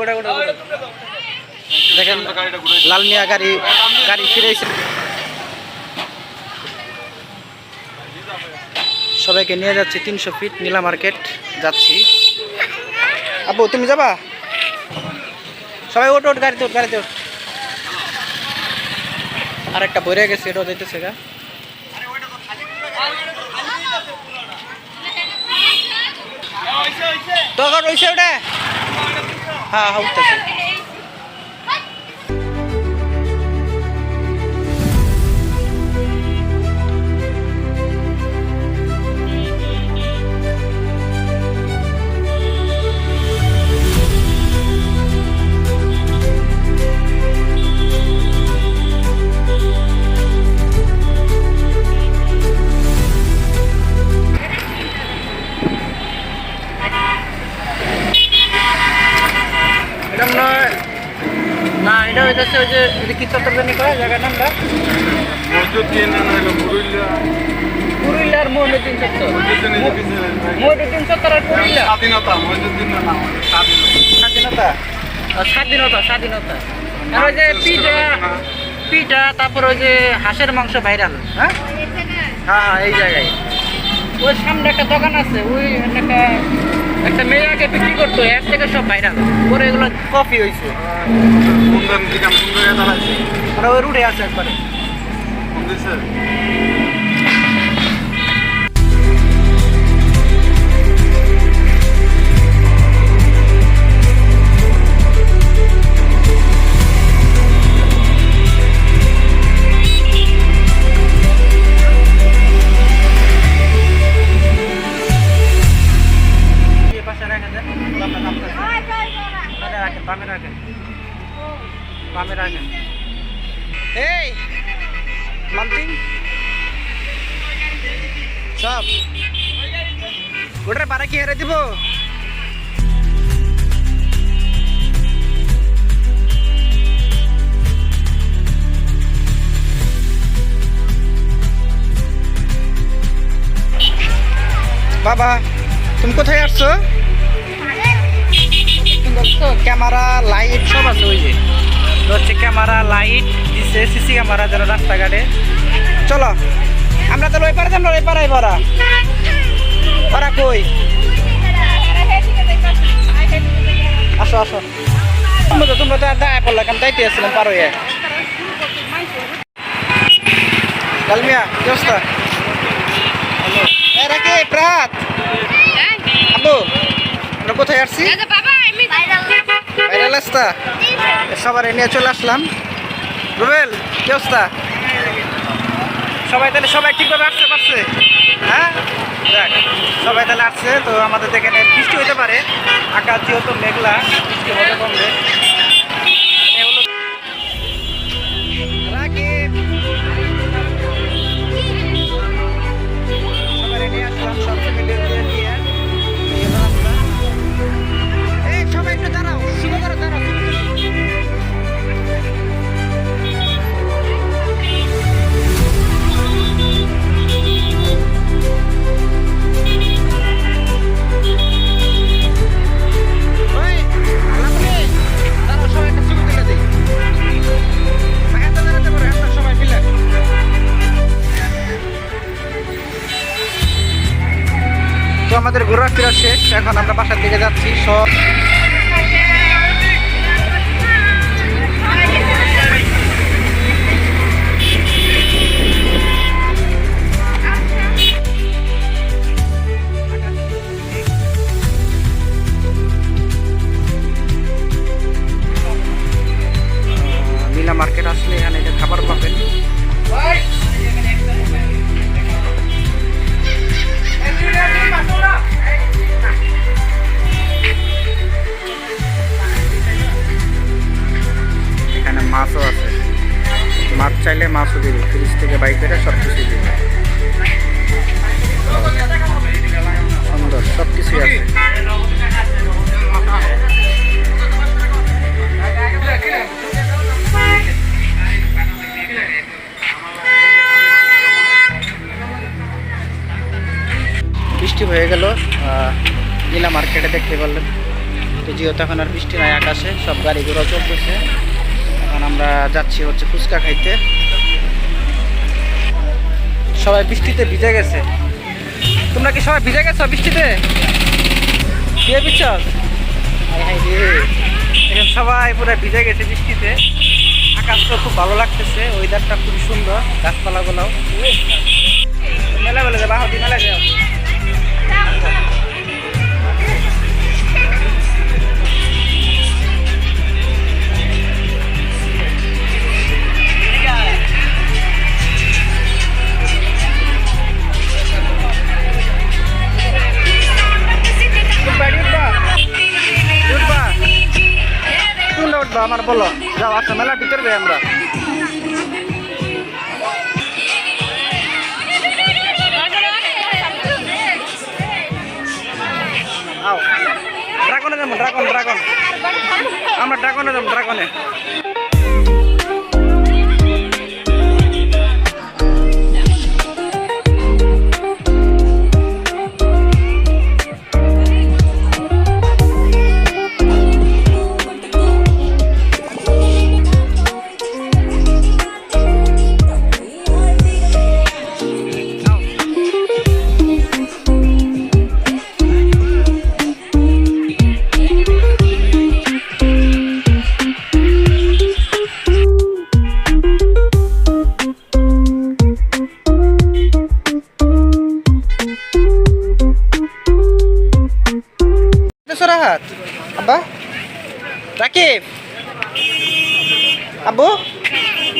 ওটা ওটা ওটা ওটা। দেখেন লাল মিয়া গাড়ি গাড়ি ফিরেছে। সবাইকে নিয়ে যাচ্ছি তিনশো ফিট নীলা মার্কেট যাচ্ছি। আব্বু তুমি যাবা? সবাই ওট ওট গাড়িতে ওঠ গাড়িতে ওঠ। আর একটা বইরে গেছে এটাও দিতেছে গা। তখন রয়েছে ওটা? হ্যাঁ হ্যাঁ উঠতেছে হইতেছে ওই যে ওই যে কি চত্বরদানি কয়? জায়গার নামটা পুরুলিয়ার মহিনুদ্দিন চত্বর। মহিনুদ্দিন চত্বর আর পুরুলিয়া? স্বাধীনতা। মহিনুদ্দিন না স্বাধীনতা স্বাধীনতা। স্বাধীনতা আর ওই যে পিঠা পিঠা, তারপর ওই যে হাঁসের মাংস ভাইরাল হ্যাঁ? হ্যাঁ হ্যাঁ এই জায়গায়। ওই সামনে একটা দোকান আছে, ওই একটা একটা মেয়ে আগে বিক্রি করতো এর থেকে সব ভাইরাল পরে এগুলো কফি হয়েছে কোন দিকে কোন দাঁড়াইছে? আর ওই রুটে আছে একবারে। কোন রাখেন বামে রাখেন বামে রাখেন এই মান্তিং সব। ওটার বারা কি হেরে দিব? বাবা, তুমি কোথায় আসছো? তো ক্যামেরা লাইট সব আছে ওই যে। হচ্ছে ক্যামেরা লাইট দিছে সিসি ক্যামেরা যেন রাস্তাঘাটে। চলো, আমরা তো ওই পারে যাব ওই পারে পড়া ওরা কই? আসো আসো। তোমরা তো তোমরা তো আর দায় পড়লা কেন? দাইতে আসছিলাম পারো এ ডালমিয়া কি অবস্থা? রাকে প্রাত আব্বু আমরা কোথায় আসছি? ভাইরাল রাস্তা? সবার নিয়ে চলে আসলাম। রুবেল কি অবস্থা? সবাই তাহলে সবাই ঠিকভাবে আসতে পারছে? হ্যাঁ? দেখ সবাই তাহলে আসছে তো আমাদের এখানে বৃষ্টি হতে পারে। আকাশ যেহেতু মেঘলা বৃষ্টি হতে কমবে। দিকে যাচ্ছি সব মার্কেট আসলে খাবার পাবেন। মাছও আছে। মাছ চাইলে মাছও দিবে ফ্রিজ থেকে বাইক করে সব কিছু দিবে। সুন্দর সব কিছুই আছে। বৃষ্টি হয়ে গেল নীলা মার্কেটে দেখতে পারলেন। তো যেহেতু এখন আর বৃষ্টি নাই, আকাশে সব গাড়িগুলো চলতেছে। এখন আমরা যাচ্ছি হচ্ছে ফুচকা খাইতে। সবাই বৃষ্টিতে ভিজে গেছে। তোমরা কি সবাই ভিজে গেছো বৃষ্টিতে? এখন সবাই পুরো ভিজে গেছে বৃষ্টিতে। আকাশটা খুব ভালো লাগতেছে ওয়েদারটা খুবই সুন্দর গাছপালাগুলো মেলা বেলা যাবা মেলা যাও। আমার বলো, যাও আচ্ছা মেলা ভিতরে যাই আমরা? ড্রাগনে যাব, ড্রাগন ড্রাগন। আমরা ড্রাগনে যাব, ড্রাগনে। সরাহাত আব্বা রাকিব আব্বু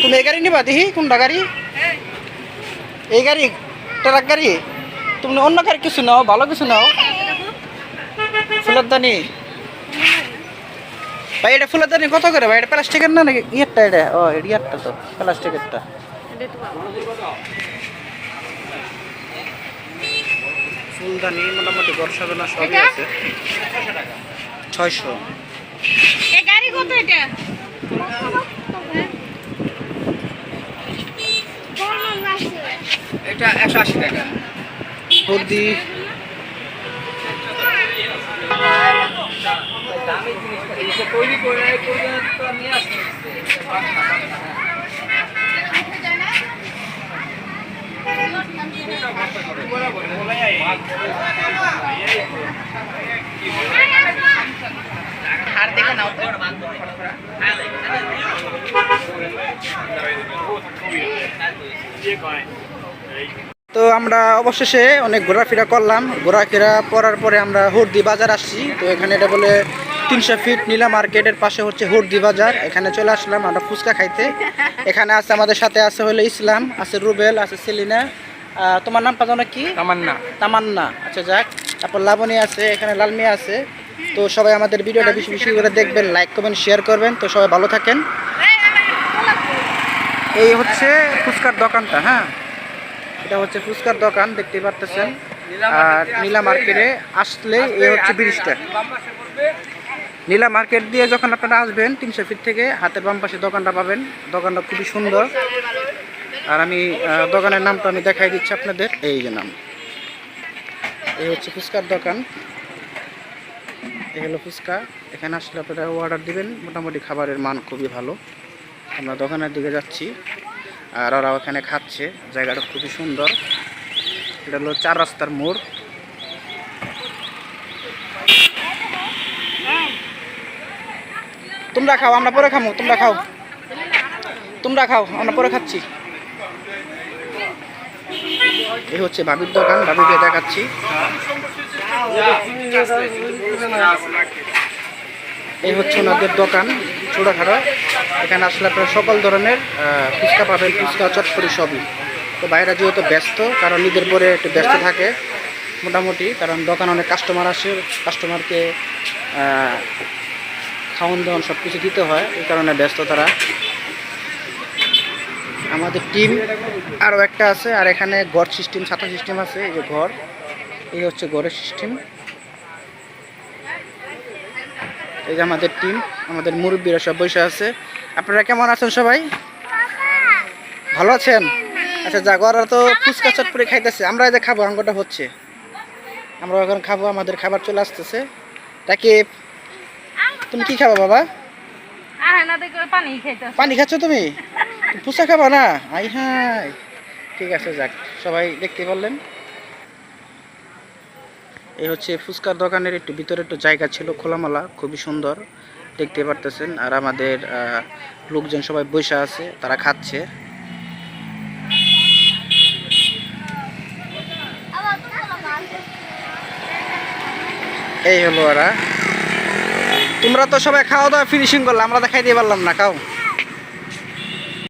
তুমি এই গাড়ি নিবা দেখি কোনটা গাড়ি এই গাড়ি ট্রাক গাড়ি তুমি অন্য গাড়ি কিছু নাও ভালো কিছু নাও ফুলের দানি ভাই এটা ফুলের দানি কত করে ভাই এটা প্লাস্টিকের না নাকি ইয়েরটা এটা ও ইয়ারটা তো প্লাস্টিকেরটা ফুলদানি মোটামুটি বর্ষা বেলা সবই এটা? আছে। ছয়শো। গাড়ি কত এটা? এটা একশো আশি টাকা। সর্দি তৈরি করে নিয়ে আসতে তো তো আমরা অবশেষে অনেক ঘোরাফেরা করলাম। ঘোরাফেরা করার পরে আমরা হুরদি বাজার আসছি। তো এখানে এটা বলে তিনশো ফিট নীলা মার্কেটের পাশে হচ্ছে হুর্দি বাজার। এখানে চলে আসলাম আমরা ফুচকা খাইতে। এখানে আছে আমাদের সাথে আছে হলো ইসলাম, আছে রুবেল, আছে সেলিনা। তোমার নাম পাজানো কি? তামান্না। তামান্না। আচ্ছা যাক। তারপর লাবণী আছে এখানে লালমিয়া আছে। তো সবাই আমাদের ভিডিওটা বেশি বেশি করে দেখবেন লাইক করবেন শেয়ার করবেন। তো সবাই ভালো থাকেন। এই হচ্ছে ফুচকার দোকানটা হ্যাঁ? এটা হচ্ছে ফুচকার দোকান দেখতে পারতেছেন। আর নীলা মার্কেটে আসলে এই হচ্ছে ব্রিজটা। নীলা মার্কেট দিয়ে যখন আপনারা আসবেন তিনশো ফিট থেকে হাতের বাম পাশে দোকানটা পাবেন। দোকানটা খুবই সুন্দর। আর আমি দোকানের নামটা আমি দেখাই দিচ্ছি আপনাদের। এই যে নাম। এই হচ্ছে ফুচকার দোকান। এই হলো ফুচকা। এখানে আসলে আপনারা অর্ডার দিবেন। মোটামুটি খাবারের মান খুবই ভালো। আমরা দোকানের দিকে যাচ্ছি। আর ওরা ওখানে খাচ্ছে। জায়গাটা খুবই সুন্দর। এটা হলো চার রাস্তার মোড়। তোমরা খাও, আমরা পরে খামো। তোমরা খাও। তোমরা খাও, আমরা পরে খাচ্ছি। এই হচ্ছে ভাবির দোকান ভাবিকে দেখাচ্ছি। এই হচ্ছে ওনাদের দোকান ছোটোখাটো এখানে আসলে আপনারা সকল ধরনের ফুচকা পাবেন, ফুচকা, চটপটি সবই। তো বাইরে যেহেতু ব্যস্ত, কারণ ঈদের পরে একটু ব্যস্ত থাকে, মোটামুটি, কারণ দোকান অনেক কাস্টমার আসে কাস্টমারকে খাওয়ান দাওয়ান সব কিছু দিতে হয়, এই কারণে ব্যস্ত তারা। আমাদের টিম আরও একটা আছে আর এখানে গড় সিস্টেম ছাতা সিস্টেম আছে এই যে ঘর এই হচ্ছে গড়ের সিস্টেম। এই যে আমাদের টিম আমাদের মুরব্বীরা সব বসে আছে। আপনারা কেমন আছেন সবাই? ভালো আছেন? আচ্ছা যা ওরা তো ফুচকা চটপটি খাইতেছে আমরা এই যে খাব অঙ্গটা হচ্ছে। আমরা এখন খাব আমাদের খাবার চলে আসতেছে। তাকে তুমি কি খাব বাবা? পানি খাচ্ছ তুমি? ফুচকা খাবা না? আই হাই। ঠিক আছে, যাক। সবাই দেখতে পারলেন। এই হচ্ছে ফুচকার দোকানের একটু ভিতরে একটু জায়গা ছিল, খোলামেলা, খুবই সুন্দর। দেখতে পারতেছেন। আর আমাদের লোকজন সবাই বসে আছে, তারা খাচ্ছে। এই হলো ওরা। তোমরা তো সবাই খাওয়া দাওয়া ফিনিশিং করলে, আমরা দেখাই দিয়ে পারলাম না, খাও।